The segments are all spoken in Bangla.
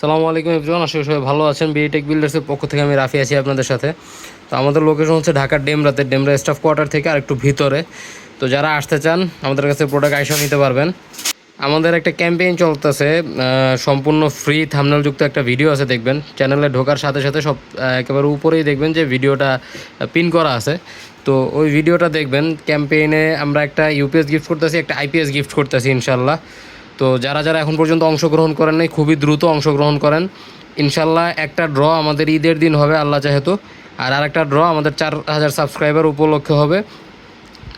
সালামু আলাইকুম এভরিওয়ান, আশা সবাই ভালো আছেন। বিএ টেক বিল্ডার্সের পক্ষ থেকে আমি রাফি আছি আপনাদের সাথে। তো আমাদের লোকেশন হচ্ছে ঢাকার ডেমরাতে। ডেমরা স্টাফ কোয়ার্টার থেকে আর একটু ভিতরে। তো যারা আসতে চান, আমাদের কাছে প্রোডাক্ট আইসা নিতে পারবেন। আমাদের একটা ক্যাম্পেইন চলতেছে সম্পূর্ণ ফ্রি থামনেলযুক্ত একটা ভিডিও আছে, দেখবেন। চ্যানেলে ঢোকার সাথে সাথে সব একেবারে উপরেই দেখবেন যে ভিডিওটা পিন করা আছে। তো ওই ভিডিওটা দেখবেন ক্যাম্পেইনে আমরা একটা ইউপিএস গিফট করতেছি, একটা আইপিএস গিফট করতেছি ইনশাল্লাহ তো যারা যারা এখন পর্যন্ত অংশগ্রহণ করেন নাই, খুবই দ্রুত অংশগ্রহণ করেন। ইনশাল্লাহ একটা ড্র আমাদের ঈদের দিন হবে, আল্লাহ চাহেতো আর আরেকটা ড্র আমাদের চার হাজার সাবস্ক্রাইবার উপলক্ষে হবে।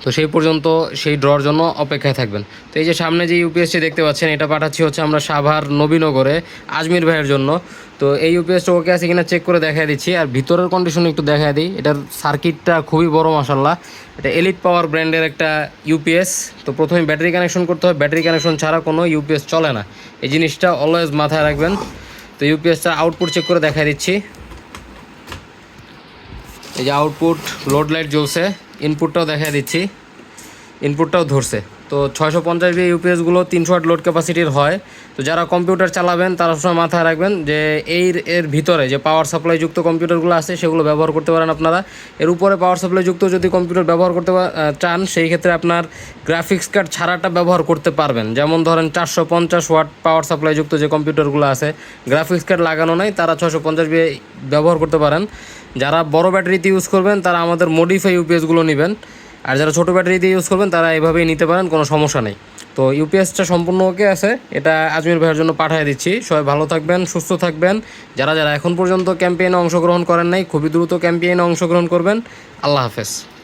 তো সেই পর্যন্ত সেই ড্রর জন্য অপেক্ষায় থাকবেন। তো এই যে সামনে যে ইউপিএসটি দেখতে পাচ্ছেন, এটা পাঠাচ্ছি হচ্ছে আমরা সাভার নবীনগরে আজমির ভাইয়ের জন্য। তো এই ইউপিএসটা ওকে আছে কিনা চেক করে দেখা দিচ্ছি। আর ভিতরের কন্ডিশন একটু দেখা দিই। এটার সার্কিটটা খুবই বড় মাসাল্লাহ এটা এলিট পাওয়ার ব্র্যান্ডের একটা ইউপিএস তো প্রথমে ব্যাটারি কানেকশন করতে হয়। ব্যাটারি কানেকশন ছাড়া কোনো ইউপিএস চলে না। এই জিনিসটা অলওয়েজ মাথায় রাখবেন। তো ইউপিএসটা আউটপুট চেক করে দেখা দিচ্ছি। এই যে আউটপুট লোড লাইট জ্বলছে। ইনপুটটাও দেখা দিচ্ছি। ইনপুটটাও ধরছে। তো ছয়শো পঞ্চাশ বি ইউপিএসগুলো তিনশো আট লোড ক্যাপাসিটির হয়। তো যারা কম্পিউটার চালাবেন, তারা সবসময় মাথায় রাখবেন যে এই এর ভিতরে যে পাওয়ার সাপ্লাই যুক্ত কম্পিউটারগুলো আছে, সেগুলো ব্যবহার করতে পারেন আপনারা। এর উপরে পাওয়ার সাপ্লাই যুক্ত যদি কম্পিউটার ব্যবহার করতে চান, সেই ক্ষেত্রে আপনার গ্রাফিক্স কার্ড ছাড়াটা ব্যবহার করতে পারবেন। যেমন ধরেন চারশো পঞ্চাশ ওয়াট পাওয়ার সাপ্লাই যুক্ত যে কম্পিউটারগুলো আছে, গ্রাফিক্স কার্ড লাগানো নাই, তারা ছশো পঞ্চাশ বি ব্যবহার করতে পারেন। যারা বড় ব্যাটারিতে ইউজ করবেন, তারা আমাদের মডিফাই ইউপিএসগুলো নেবেন। আর যারা ছোটো ব্যাটারি দিয়ে ইউজ করবেন, তারা এভাবেই নিতে পারেন, কোনো সমস্যা নেই। তো ইউপিএসটা সম্পূর্ণ ওকে আছে। এটা আজমির ভাইয়ের জন্য পাঠিয়ে দিচ্ছি। সবাই ভালো থাকবেন, সুস্থ থাকবেন। যারা যারা এখন পর্যন্ত ক্যাম্পেইনে অংশগ্রহণ করেন নাই, খুবই দ্রুত ক্যাম্পেইনে অংশগ্রহণ করবেন। আল্লাহ হাফেজ।